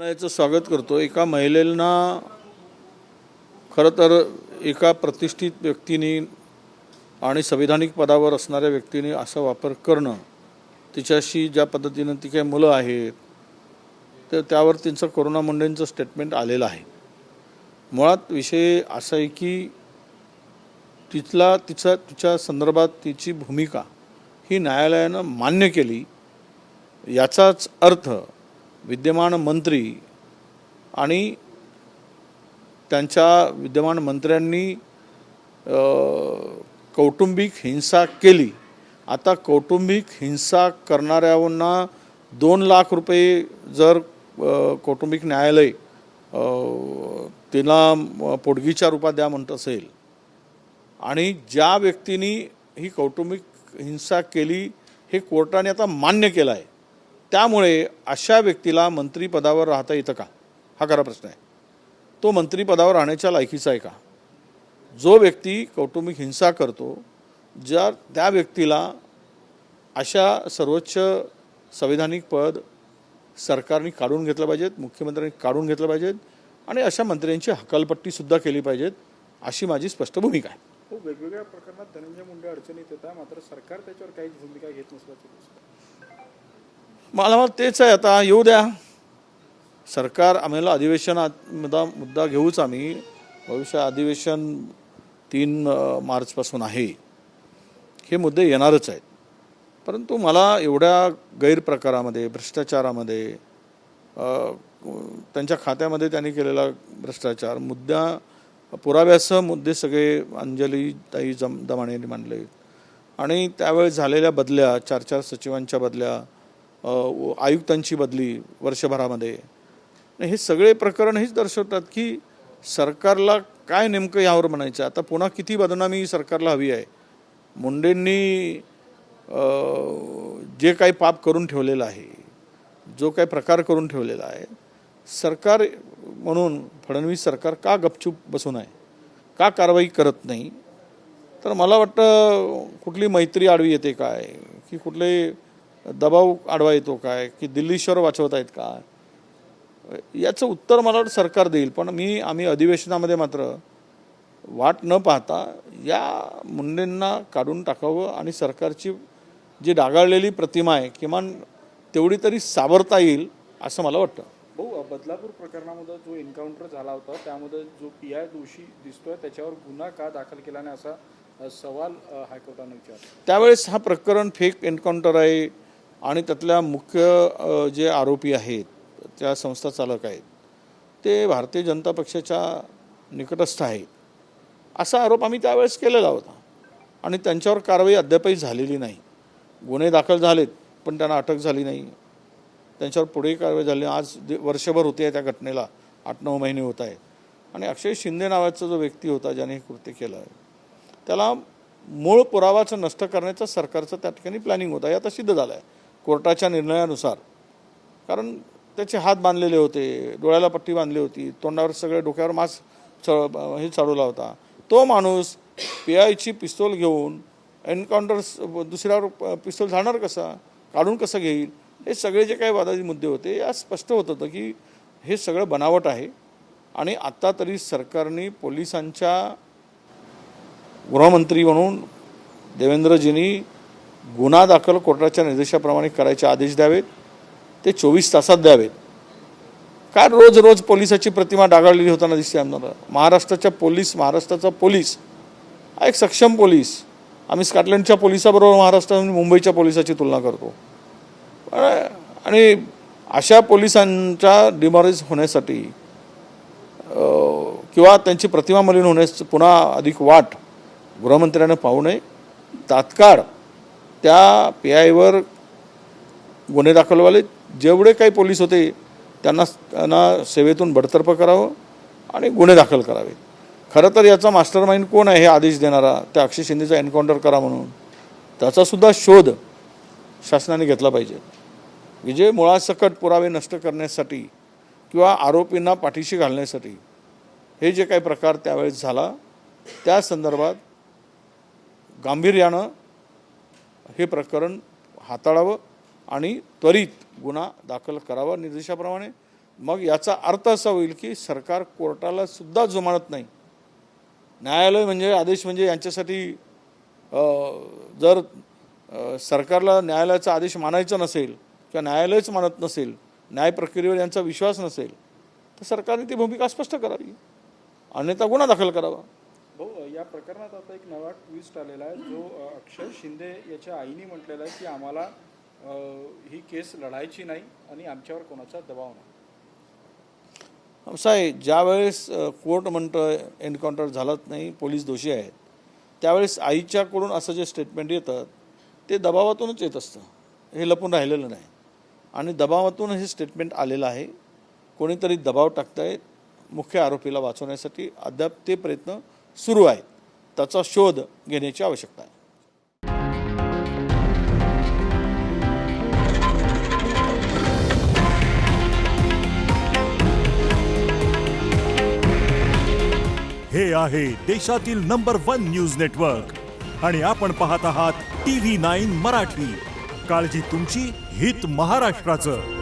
याचं स्वागत करतो. एका महिलेला खरं तर एका प्रतिष्ठित व्यक्तीने आणि संविधानिक पदावर असणाऱ्या व्यक्तीने असा वापर करणं तिच्याशी ज्या पद्धतीनं ती काही मुलं आहेत तर त्यावर त्यांचं करोना मुंडेंचं स्टेटमेंट आलेलं आहे. मुळात विषय असा आहे की तिथला तिचा तिच्या संदर्भात तिची भूमिका ही न्यायालयानं मान्य केली. याचाच अर्थ विद्यमान मंत्री आणि त्यांच्या विद्यमान मंत्र्यांनी कौटुंबिक हिंसा केली. आता कौटुंबिक हिंसा करणाऱ्यांना दोन लाख रुपये जर कौटुंबिक न्यायालय तिला पोटगीच्या रूपात द्या म्हणत असेल आणि ज्या व्यक्तीनी ही कौटुंबिक हिंसा केली हे कोर्टाने आता मान्य केलं आहे त्यामुळे अशा व्यक्तीला मंत्रिपदावर राहता येतं का? हा खरा प्रश्न आहे. तो मंत्रिपदावर राहण्याच्या लायकीचा आहे का? जो व्यक्ती कौटुंबिक हिंसा करतो ज्या त्या व्यक्तीला अशा सर्वोच्च संविधानिक पद सरकारने काढून घेतलं पाहिजेत मुख्यमंत्र्यांनी काढून घेतलं पाहिजेत आणि अशा मंत्र्यांची हकालपट्टीसुद्धा केली पाहिजेत अशी माझी स्पष्ट भूमिका आहे. हो वेगवेगळ्या प्रकरणात धनंजय मुंडे अडचणीत येतात मात्र सरकार त्याच्यावर काहीच भूमिका घेत नसल्याचं दिसतं मला तेच आहे. आता येऊ द्या. सरकार आम्हाला अधिवेशनात मुद्दा मुद्दा घेऊच आम्ही. भविष्य अधिवेशन तीन मार्चपासून आहे. हे मुद्दे येणारच आहेत. परंतु मला एवढ्या गैरप्रकारामध्ये भ्रष्टाचारामध्ये त्यांच्या खात्यामध्ये त्यांनी केलेला भ्रष्टाचार मुद्दा पुराव्यासह मुद्दे सगळे अंजली ताई जम दमाणेंनी मांडले. आणि त्यावेळेस झालेल्या बदल्या चार चार सचिवांच्या बदल्या आयुक्तांची बदली वर्षभरामध्ये. हे सगळे प्रकरण हेच दर्शवतात की सरकारला काय नेमकं यावर म्हणायचं? आता पुन्हा किती बदनामी सरकारला हवी आहे? मुंडेंनी जे काही पाप करून ठेवलेलं आहे जो काही प्रकार करून ठेवलेला आहे सरकार म्हणून फडणवीस सरकार का गपचूप बसून आहे? का कारवाई करत नाही? तर मला वाटतं कुठली मैत्री आडवी येते काय? की कुठले दबाव आडवा येतो काय? की दिल्लीश्वर वाचवत आहेत का? याचं उत्तर मला वाटतं सरकार देईल. पण मी आम्ही अधिवेशनामध्ये मात्र वाट न पाहता या मुंडेंना काढून टाकावं आणि सरकारची जी डागाळलेली प्रतिमा आहे किमान तेवढी तरी सावरता येईल असं मला वाटतं. भाऊ बदलापूर प्रकरणामध्ये जो एन्काउंटर झाला होता त्यामध्ये जो पी आय दोषी दिसतोय त्याच्यावर गुन्हा का दाखल केला नाही असा सवाल हायकोर्टाने विचारला. त्यावेळेस हा प्रकरण फेक एन्काउंटर आहे. आणि त्यातल्या मुख्य जे आरोपी आहेत त्या संस्था चालक आहेत ते भारतीय जनता पक्षाच्या निकटस्थ आहेत. असा आरोप आम्ही त्यावेळेस केलेला होता. आणि त्यांच्यावर कारवाई अद्यापही झालेली नाही. गुन्हे दाखल झालेत पण त्यांना अटक झाली नाही. त्यांच्यावर पुढे कारवाई झाली. आज वर्षभर होते त्या घटनेला. आठ नऊ महिने होत आहेत. आणि अक्षय शिंदे नावाचा जो व्यक्ती होता ज्याने हे कृत्य केलं आहे त्याला मूळ पुरावाचं नष्ट करण्याचा सरकारचं त्या ठिकाणी प्लॅनिंग होतं. हे आता सिद्ध झालं आहे कोर्टाच्या निर्णयानुसार. कारण त्याचे हात बांधलेले होते डोळ्याला पट्टी बांधली होती तोंडावर सगळे डोक्यावर मास्क चढ हे चढवला होता. तो माणूस पी आयची पिस्तोल घेऊन एन्काउंटर दुसऱ्यावर पिस्तोल झाडणार कसा काढून कसं घेईल हे सगळे जे काही वादाचे मुद्दे होते या स्पष्ट होत होतं की हे सगळं बनावट आहे आणि आत्ता तरी सरकारने पोलिसांच्या गृहमंत्री म्हणून देवेंद्रजींनी गुन्हा दाखल कोर्टाच्या निर्देशाप्रमाणे करायचे आदेश द्यावेत. ते चोवीस तासात द्यावेत. काय रोज रोज पोलिसाची प्रतिमा डागाळलेली होताना दिसते आम्हाला? महाराष्ट्राच्या पोलीस महाराष्ट्राचा पोलीस हा एक सक्षम पोलीस. आम्ही स्कॉटलंडच्या पोलिसाबरोबर महाराष्ट्र मुंबईच्या पोलिसाची तुलना करतो. पण- आणि अशा पोलिसांच्या डिमॉरेज होण्यासाठी किंवा त्यांची प्रतिमा मलिन होण्यास पुन्हा अधिक वाट गृहमंत्र्यानं पाहू नये. तात्काळ त्या पी आयवर गुन्हे दाखलवाले जेवढे काही पोलीस होते त्यांना त्यांना सेवेतून बडतर्फ करावं आणि गुन्हे दाखल करावे खरं तर याचा मास्टर माइंड कोण आहे हे आदेश देणारा? त्या अक्षय शिंदेचा एन्काउंटर करा म्हणून. त्याचासुद्धा शोध शासनाने घेतला पाहिजे. की जे मुळासकट पुरावे नष्ट करण्यासाठी किंवा आरोपींना पाठीशी घालण्यासाठी हे जे काही प्रकार त्यावेळेस झाला त्या संदर्भात गांभीर्यानं हे प्रकरण हाताळावं आणि त्वरित गुन्हा दाखल करावा निर्देशाप्रमाणे. मग याचा अर्थ असा होईल की सरकार कोर्टाला सुद्धा जुमानत नाही. न्यायालय म्हणजे आदेश म्हणजे यांच्यासाठी जर सरकारला न्यायालयाचा आदेश मानायचा नसेल किंवा न्यायालयच मानत नसेल न्याय प्रक्रियेवर यांचा विश्वास नसेल तर सरकारने ती भूमिका स्पष्ट करावी. अन्यथा गुन्हा दाखल करावा. या प्रकरणात आता एक नवा ट्विस्ट आलेला आहे जो अक्षय शिंदे याच्या आईने म्हटलेला आहे की आम्हाला ही केस लढायची नाही आणि आमच्यावर कोणाचा दबाव नाही. साहेब आहे ज्यावेळेस कोर्ट म्हणतं एन्काउंटर झालाच नाही पोलीस दोषी आहेत त्यावेळेस आईच्याकडून असं जे स्टेटमेंट येतं ते दबावातूनच येत असतं. हे लपून राहिलेलं नाही. आणि दबावातून हे स्टेटमेंट आलेलं आहे. कोणीतरी दबाव टाकतायत मुख्य आरोपीला वाचवण्यासाठी अद्याप ते प्रयत्न सुरू आहेत. त्याचा शोध घेण्याची आवश्यकता आहे. हे आहे देशातील नंबर वन न्यूज नेटवर्क. आणि आपण पाहत आहात टी व्ही नाईन मराठी. काळजी तुमची हित महाराष्ट्राचं.